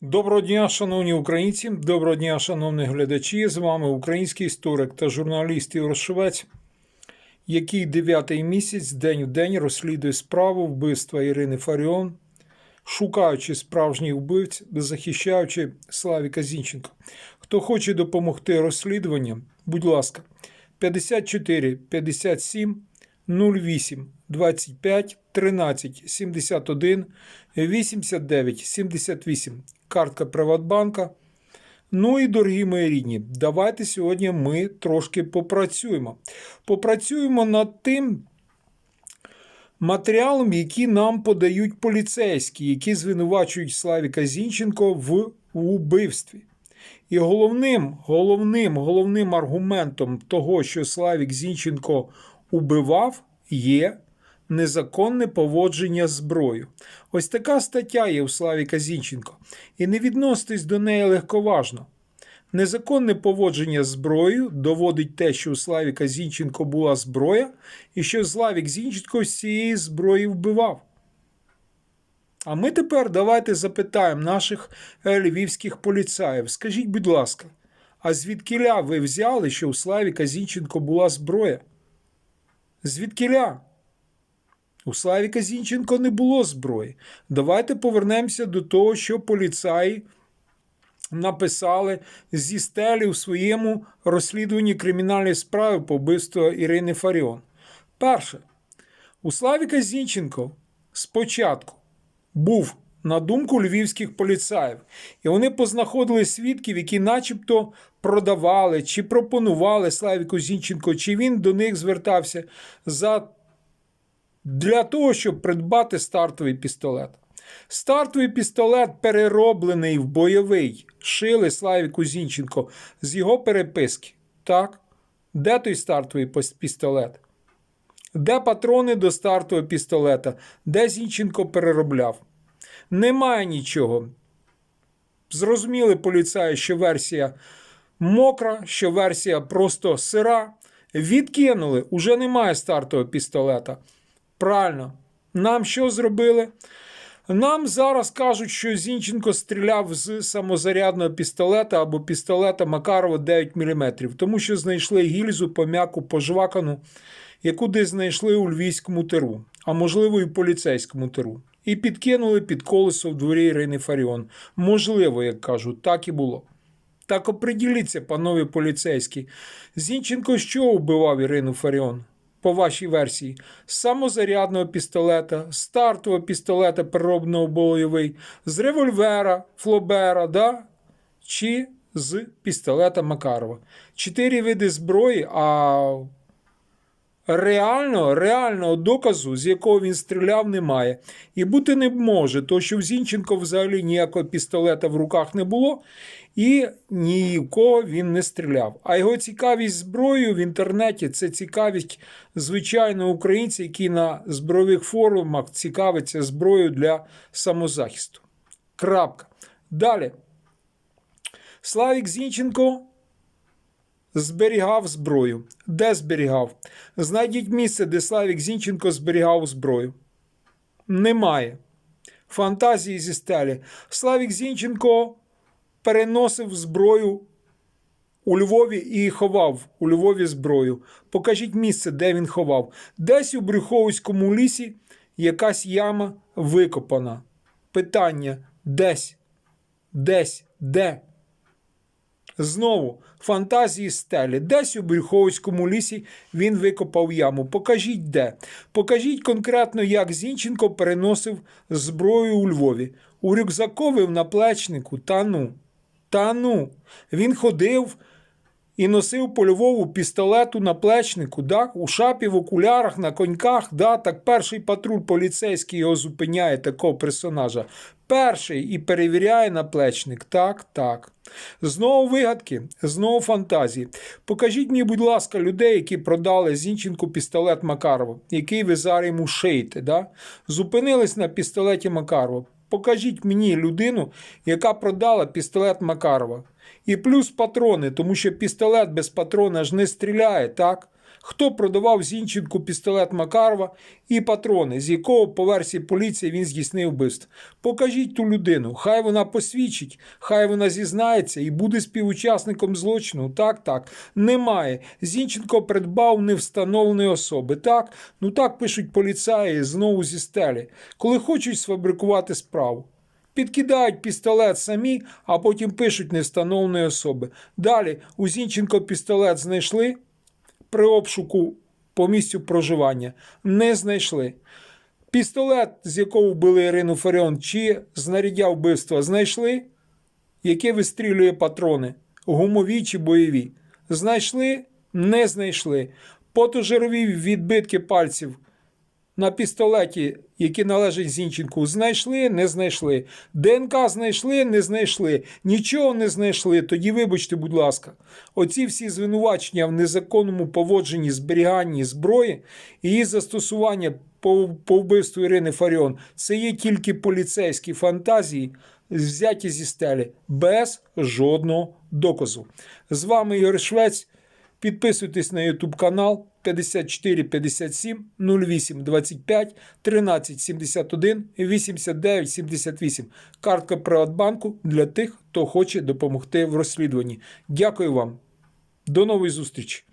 Доброго дня, шановні українці, доброго дня, шановні глядачі. З вами український історик та журналіст Ігор Швець, який дев'ятий місяць день в день розслідує справу вбивства Ірини Фаріон, шукаючи справжніх вбивць, захищаючи Славіка Зінченка. Хто хоче допомогти розслідуванням, будь ласка, 54 57 08 25 13 71 89 78 картка Приватбанка. Ну і дорогі мої рідні, давайте сьогодні ми трошки попрацюємо. Попрацюємо над тим матеріалом, який нам подають поліцейські, які звинувачують Славіка Зінченко в убивстві. І головним, головним, головним аргументом того, що Славік Зінченко убивав, є незаконне поводження з зброєю. Ось така стаття є у Славіка Зінченко. І не відноситись до неї легковажно. Незаконне поводження зброєю доводить те, що у Славіка Зінченко була зброя, і що Славік Зінченко з цієї зброї вбивав. А ми тепер давайте запитаємо наших е, львівських поліцаїв. Скажіть, будь ласка, а звідкіля ви взяли, що у Славіка Зінченко була зброя? Звідкіля? У Славіка Зінченко не було зброї. Давайте повернемося до того, що поліцаї написали зі стелі у своєму розслідуванні кримінальної справи по вбивству Ірини Фаріон. Перше, у Славіка Зінченко спочатку був на думку львівських поліцаїв, і вони познаходили свідків, які начебто продавали чи пропонували Славіку Зінченко, чи він до них звертався за для того, щоб придбати стартовий пістолет. Стартовий пістолет перероблений в бойовий. Шили Славіку Зінченко з його переписки. Так? Де той стартовий пістолет? Де патрони до стартового пістолета? Де Зінченко переробляв? Немає нічого. Зрозуміли поліцаї, що версія мокра, що версія просто сира. Відкинули, уже немає стартового пістолета. Правильно. Нам що зробили? Нам зараз кажуть, що Зінченко стріляв з самозарядного пістолета або пістолета Макарова 9 мм, тому що знайшли гільзу пом'яку пожвакану, яку десь знайшли у львівському тиру, а можливо і поліцейському тиру. І підкинули під колесо в дворі Ірини Фаріон. Можливо, як кажуть, так і було. Так оприділіться, панове поліцейські. Зінченко що вбивав Ірину Фаріон? По вашій версії, самозарядного пістолета, стартового пістолета переробного бойовий, з револьвера, флобера, да? чи з пістолета Макарова. Чотири види зброї, а реально, реального доказу, з якого він стріляв, немає. І бути не може, то що в Зінченко взагалі ніякого пістолета в руках не було, і ні в кого він не стріляв. А його цікавість зброєю в інтернеті це цікавість звичайного українця, який на збройових форумах цікавиться зброєю для самозахисту. Крапка. Далі. Славік Зінченко зберігав зброю. Де зберігав? Знайдіть місце, де Славік Зінченко зберігав зброю. Немає. Фантазії зі стелі. Славік Зінченко переносив зброю у Львові і ховав у Львові зброю. Покажіть місце, де він ховав. Десь у Брюховському лісі якась яма викопана. Питання десь? Десь? Де? Знову фантазії стелі. Десь у Брюховському лісі він викопав яму. Покажіть де. Покажіть конкретно, як Зінченко переносив зброю у Львові. У рюкзакові в наплечнику. Та ну. Та ну. Він ходив і носив по Львову пістолет у наплечнику, да? у шапі, в окулярах, на коньках. Да? Так перший патруль поліцейський його зупиняє, такого персонажа. Перший і перевіряє наплечник. Так, так. Знову вигадки, знову фантазії. Покажіть мені, будь ласка, людей, які продали Зінченку пістолет Макарова, який ви зараз йому шиєте. Да? Зупинились на пістолеті Макарова. Покажіть мені людину, яка продала пістолет Макарова. І плюс патрони, тому що пістолет без патрона ж не стріляє, так? хто продавав Зінченку пістолет Макарова і патрони, з якого, по версії поліції, він здійснив вбивство. Покажіть ту людину, хай вона посвідчить, хай вона зізнається і буде співучасником злочину. Так, так, немає. Зінченко придбав невстановленої особи. Так, ну так пишуть поліцаї знову зі стелі, коли хочуть сфабрикувати справу. Підкидають пістолет самі, а потім пишуть невстановленої особи. Далі у Зінченко пістолет знайшли при обшуку по місцю проживання. Не знайшли. Пістолет, з якого вбили Ірину Фаріон, чи знаряддя вбивства знайшли, яке вистрілює патрони, гумові чи бойові. Знайшли, не знайшли. Потожирові відбитки пальців на пістолеті, які належать Зінченку, знайшли, не знайшли. ДНК знайшли, не знайшли. Нічого не знайшли. Тоді вибачте, будь ласка, оці всі звинувачення в незаконному поводженні, зберіганні зброї і її застосування по, по вбивству Ірини Фаріон це є тільки поліцейські фантазії, взяті зі стелі, без жодного доказу. З вами Ігор Швець. Підписуйтесь на YouTube канал 54 57 08 25 13 71 89 78. Картка Приватбанку для тих, хто хоче допомогти в розслідуванні. Дякую вам. До нової зустрічі!